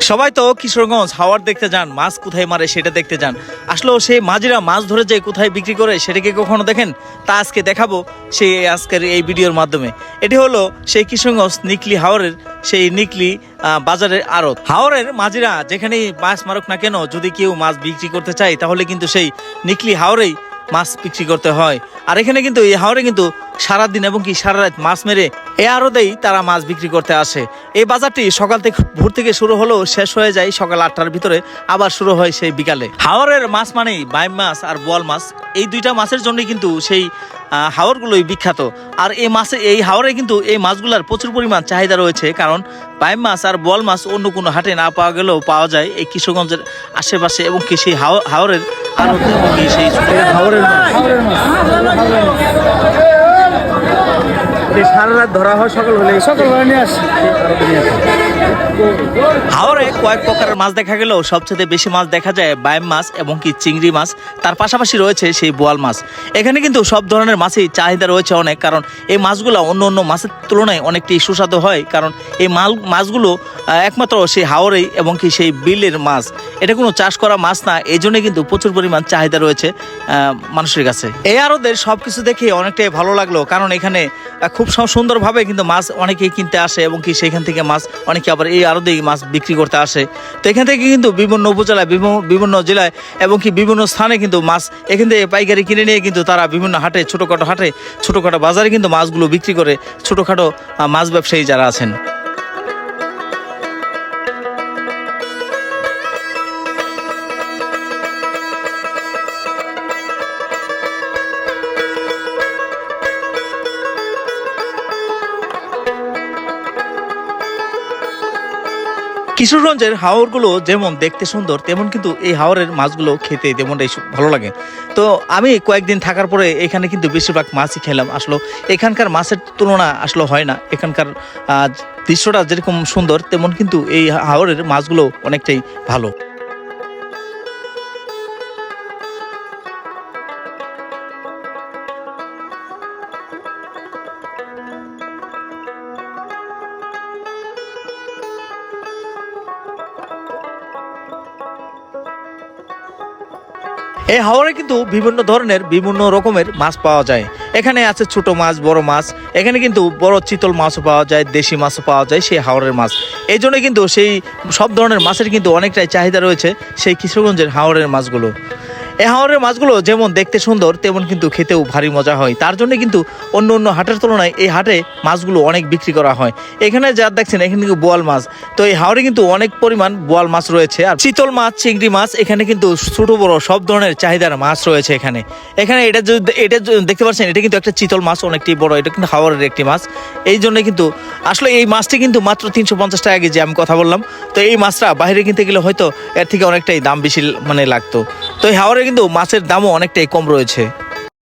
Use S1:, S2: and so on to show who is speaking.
S1: সবাই তো কিশোরগঞ্জ হাওয়ার দেখতে যান, মাছ কোথায় মারে সেটা দেখতে যান। আসলেও সেই মাঝিরা মাছ ধরে যে কোথায় বিক্রি করে সেটাকে কখনো দেখেন? তা আজকে দেখাবো সেই আজকের এই ভিডিওর মাধ্যমে। এটি হলো সেই কিশোরগঞ্জ নিকলি হাওরের সেই নিকলি বাজারের আড়ত। হাওরের মাঝিরা যেখানেই মাছ মারুক না কেন, যদি কেউ মাছ বিক্রি করতে চায়, তাহলে কিন্তু সেই নিকলি হাওরেই মাছ বিক্রি করতে হয়। আর এখানে কিন্তু এই হাওরে কিন্তু সারাদিন এবং কি সারা রাত মাছ মেরে এ আরতেই তারা মাছ বিক্রি করতে আসে। এই বাজারটি সকাল থেকে ভোর থেকে শুরু হলেও শেষ হয়ে যায় সকাল আটটার ভিতরে, আবার শুরু হয় সেই বিকালে। হাওরের মাছ মানেই বাইম মাছ আর বোয়াল মাছ। এই দুইটা মাছের জন্যই কিন্তু সেই হাওরগুলোই বিখ্যাত। আর এই মাছে, এই হাওরে কিন্তু এই মাছগুলোর প্রচুর পরিমাণ চাহিদা রয়েছে কারণ বাইম মাছ আর বোয়াল মাছ অন্য কোনো হাটে না পাওয়া গেলেও পাওয়া যায় এই কিশোরগঞ্জের আশেপাশে এবং কি সেই হাও- হাওরের আরও সেই হাওরের সারা রাত ধরা হয় হলে
S2: সকালবেলা নিয়ে আসি।
S1: হাওরে কয়েক প্রকারের মাছ দেখা গেলেও সবচেয়ে বেশি মাছ দেখা যায় বাইম মাছ এবং কি চিংড়ি মাছ। তার পাশাপাশি রয়েছে সেই বোয়াল মাছ। এখানে কিন্তু সব ধরনের মাছই চাহিদা রয়েছে অনেক, কারণ এই মাছগুলো অন্য অন্য মাছের তুলনায় অনেকটি সুস্বাদু হয়, কারণ এই মাল, মাছগুলো একমাত্র সেই হাওরেই এবং কি সেই বিলের মাছ। এটা কোনো চাষ করা মাছ না এই জন্য কিন্তু প্রচুর পরিমাণ চাহিদা রয়েছে মানুষের কাছে। এই আরদের সব কিছু দেখে অনেকটাই ভালো লাগল, কারণ এখানে খুব সু- সুন্দরভাবে কিন্তু মাছ অনেকেই কিনতে আসে এবং কি সেখান থেকে মাছ অনেকে আবার এই আরদেই মাছ বিক্রি করতে আসে। তো এখান থেকে কিন্তু বিভিন্ন উপজেলায় বিভিন্ন বিভিন্ন জেলায় এবং কি বিভিন্ন স্থানে কিন্তু মাছ এখান থেকে পাইকারি কিনে নিয়ে কিন্তু তারা বিভিন্ন হাটে, ছোটোখাটো হাটে, ছোটোখাটো বাজারে কিন্তু মাছগুলো বিক্রি করে ছোটোখাটো মাছ ব্যবসায়ী যারা আছেন। কিশোরগঞ্জের হাওরগুলো যেমন দেখতে সুন্দর, তেমন কিন্তু এই হাওরের মাছগুলো খেতে তেমনটাই ভালো লাগে। তো আমি কয়েকদিন থাকার পরে এখানে কিন্তু বেশিরভাগ মাছই খেলাম। আসলো এখানকার মাছের তুলনা আসলে হয় না। এখানকার দৃশ্যটা যেরকম সুন্দর, তেমন কিন্তু এই হাওরের মাছগুলো অনেকটাই ভালো। এই হাওরে কিন্তু বিভিন্ন ধরনের বিভিন্ন রকমের মাছ পাওয়া যায়। এখানে আছে ছোট মাছ, বড় মাছ। এখানে কিন্তু বড় চিতল মাছও পাওয়া যায়, দেশি মাছও পাওয়া যায় সেই হাওরের মাছ। এই জন্য কিন্তু সেই সব ধরনের মাছের কিন্তু অনেকটাই চাহিদা রয়েছে সেই কিশোরগঞ্জের হাওরের মাছগুলো। এই হাওরের মাছগুলো যেমন দেখতে সুন্দর, তেমন কিন্তু খেতেও ভারী মজা হয়। তার জন্য কিন্তু অন্য অন্য হাটের তুলনায় এই হাটে মাছগুলো অনেক বিক্রি করা হয়। এখানে যা দেখছেন, এখানে কিন্তু বোয়াল মাছ। তো এই হাওরে কিন্তু অনেক পরিমাণ বোয়াল মাছ রয়েছে। আর চিতল মাছ, চিংড়ি মাছ, এখানে কিন্তু ছোট, বড় সব ধরনের চাহিদার মাছ রয়েছে এখানে। এখানে এটা যদি এটা দেখতে পাচ্ছেন, এটা কিন্তু একটা চিতল মাছ, অনেকটি বড়। এটা কিন্তু হাওরের একটি মাছ। এই জন্য কিন্তু আসলে এই মাছটি কিন্তু মাত্র তিনশো পঞ্চাশ টাকা কেজি, আমি কথা বললাম। তো এই মাছটা বাইরে কিনতে গেলে হয়তো এর থেকে অনেকটাই দাম বেশি মানে লাগতো। তো এই হাওরে কিন্তু মাছের দামও অনেকটাই কম রয়েছে।